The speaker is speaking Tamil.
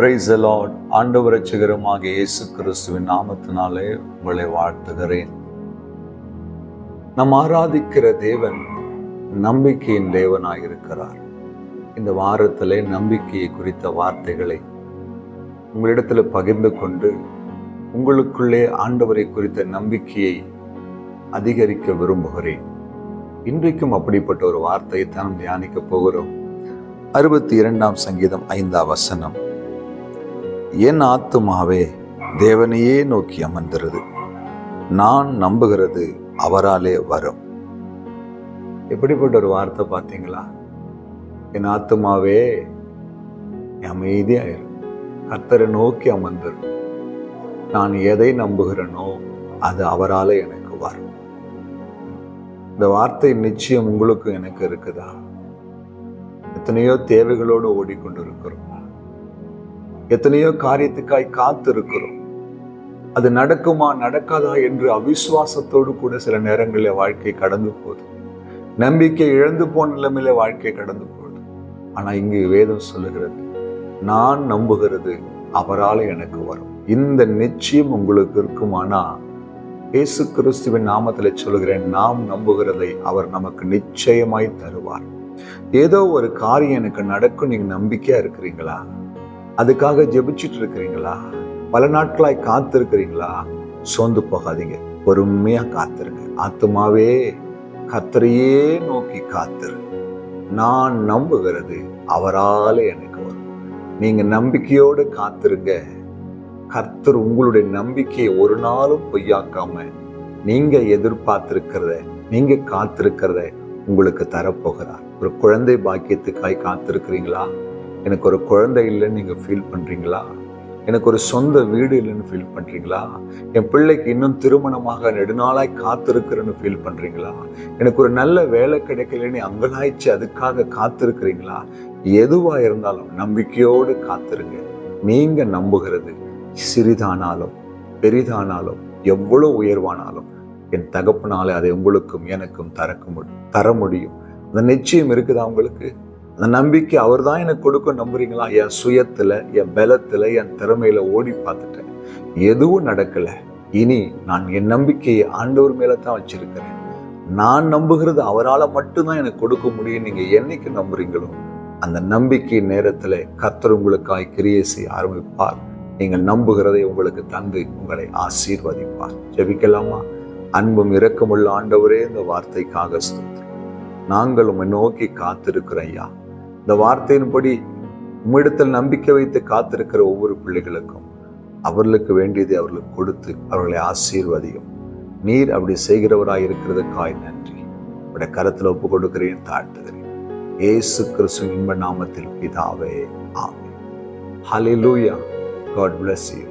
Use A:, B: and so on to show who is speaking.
A: பிரைஸ் அலாட் ஆண்டவர் ரட்சகருமாக இயேசு கிறிஸ்துவின் நாமத்தினாலே உங்களை வாழ்த்துகிறேன். நம் ஆராதிக்கிற தேவன் நம்பிக்கையின் தேவனாக இருக்கிறார். இந்த வாரத்திலே நம்பிக்கையை குறித்த வார்த்தைகளை உங்களிடத்தில் பகிர்ந்து கொண்டு உங்களுக்குள்ளே ஆண்டவரை குறித்த நம்பிக்கையை அதிகரிக்க விரும்புகிறேன். இன்றைக்கும் அப்படிப்பட்ட ஒரு வார்த்தையை தான் தியானிக்க போகிறோம். அறுபத்தி இரண்டாம் சங்கீதம் ஐந்தாம் வசனம். என் ஆத்துமாவே தேவனையே நோக்கி அமர்ந்திருது. நான் நம்புகிறது அவராலே வரும். எப்படிப்பட்ட ஒரு வார்த்தை பார்த்தீங்களா? என் ஆத்துமாவே அமைதியாயிரு. கர்த்தரை நோக்கி அமர்ந்திரு. நான் எதை நம்புகிறேனோ அது அவரால் எனக்கு வரும். இந்த வார்த்தை நிச்சயம் உங்களுக்கு எனக்கு இருக்குதா? எத்தனையோ தேவைகளோடு ஓடிக்கொண்டிருக்கிறோம். எத்தனையோ காரியத்துக்காய் காத்திருக்கிறோம். அது நடக்குமா நடக்காதா என்று அவிசுவாசத்தோடு கூட சில நேரங்களில் வாழ்க்கை கடந்து போகுது. நம்பிக்கை இழந்து போன நிலைமையில வாழ்க்கை கடந்து போகுது. ஆனா இங்கு வேதம் சொல்லுகிறது நான் நம்புகிறது அவரால் எனக்கு வரும். இந்த நிச்சயம் உங்களுக்கு இருக்குமானா? இயேசு கிறிஸ்துவின் நாமத்தில் சொல்கிறேன் நாம் நம்புகிறதை அவர் நமக்கு நிச்சயமாய் தருவார். ஏதோ ஒரு காரியம் எனக்கு நடக்கும் நீங்க நம்பிக்கையா இருக்கிறீங்களா? அதுக்காக ஜெபிச்சுட்டு இருக்கிறீங்களா பல நாட்களாய் காத்திருக்கிறீங்களா? சோர்ந்து போகாதீங்க. பொறுமையா காத்திருங்க. ஆத்துமாவே கத்தரையே நோக்கி காத்திரு. நான் நம்புகிறது அவரால எனக்கு வரும். நீங்க நம்பிக்கையோடு காத்திருங்க. கர்த்தர் உங்களுடைய நம்பிக்கையை ஒரு நாளும் பொய்யாக்காம நீங்க எதிர்பார்த்திருக்கிறத நீங்க காத்திருக்கிறத உங்களுக்கு தரப்போகிறார். ஒரு குழந்தை பாக்கியத்துக்காய் காத்திருக்கிறீங்களா? எனக்கு ஒரு குழந்தை இல்லைன்னு நீங்கள் ஃபீல் பண்ணுறீங்களா எனக்கு ஒரு சொந்த வீடு இல்லைன்னு ஃபீல் பண்ணுறீங்களா என் பிள்ளைக்கு இன்னும் திருமணமாக நெடுநாளாய் காத்திருக்கிறேன்னு ஃபீல் பண்ணுறீங்களா எனக்கு ஒரு நல்ல வேலை கிடைக்கலன்னு அங்கலாய்ச்சி அதுக்காக காத்திருக்கிறீங்களா? எதுவாக இருந்தாலும் நம்பிக்கையோடு காத்திருங்க. நீங்கள் நம்புகிறது சிறிதானாலும் பெரிதானாலும் எவ்வளோ உயர்வானாலும் என் தகப்பனாலே அதை உங்களுக்கும் எனக்கும் தரக்க முடியும் தர முடியும். அந்த நிச்சயம் இருக்குதா உங்களுக்கு? அந்த நம்பிக்கை அவர் தான் எனக்கு கொடுக்க நம்புறீங்களா? என் சுயத்தில் என் பலத்தில் என் திறமையில ஓடி பார்த்துட்டேன். எதுவும் நடக்கலை. இனி நான் என் நம்பிக்கையை ஆண்டவர் மேலே தான் வச்சிருக்கிறேன். நான் நம்புகிறது அவரால் மட்டும்தான் எனக்கு கொடுக்க முடியும் நீங்கள் என்னைக்கு நம்புறீங்களோ அந்த நம்பிக்கை நேரத்தில் கத்தர் உங்களுக்காய் கிரியை செய்ய ஆரம்பிப்பார். நீங்கள் நம்புகிறதை உங்களுக்கு தந்து உங்களை ஆசீர்வதிப்பார். ஜெபிக்கலாமா? அன்பும் இரக்கமுள்ள ஆண்டவரே இந்த வார்த்தைக்காக ஸ்தோத்திரம். நாங்கள் உம்மை நோக்கி காத்திருக்கிறோம் ஐயா. இந்த வார்த்தையின்படி உம்மிடத்தில் நம்பிக்கை வைத்து காத்திருக்கிற ஒவ்வொரு பிள்ளைகளுக்கும் அவர்களுக்கு வேண்டியதை அவர்களுக்கு கொடுத்து அவர்களை ஆசீர்வதியும். நீர் அப்படி செய்கிறவராய் இருக்கிறதுக்காய் நன்றி. உடைய கரத்தில் ஒப்பு கொடுக்கிறேன் தாழ்த்துகிறேன். ஏசு கிறிஸ்து இன்ப நாமத்தில் பிதாவே ஆமே ஹலிலூயா காட் பிளஸ் யூ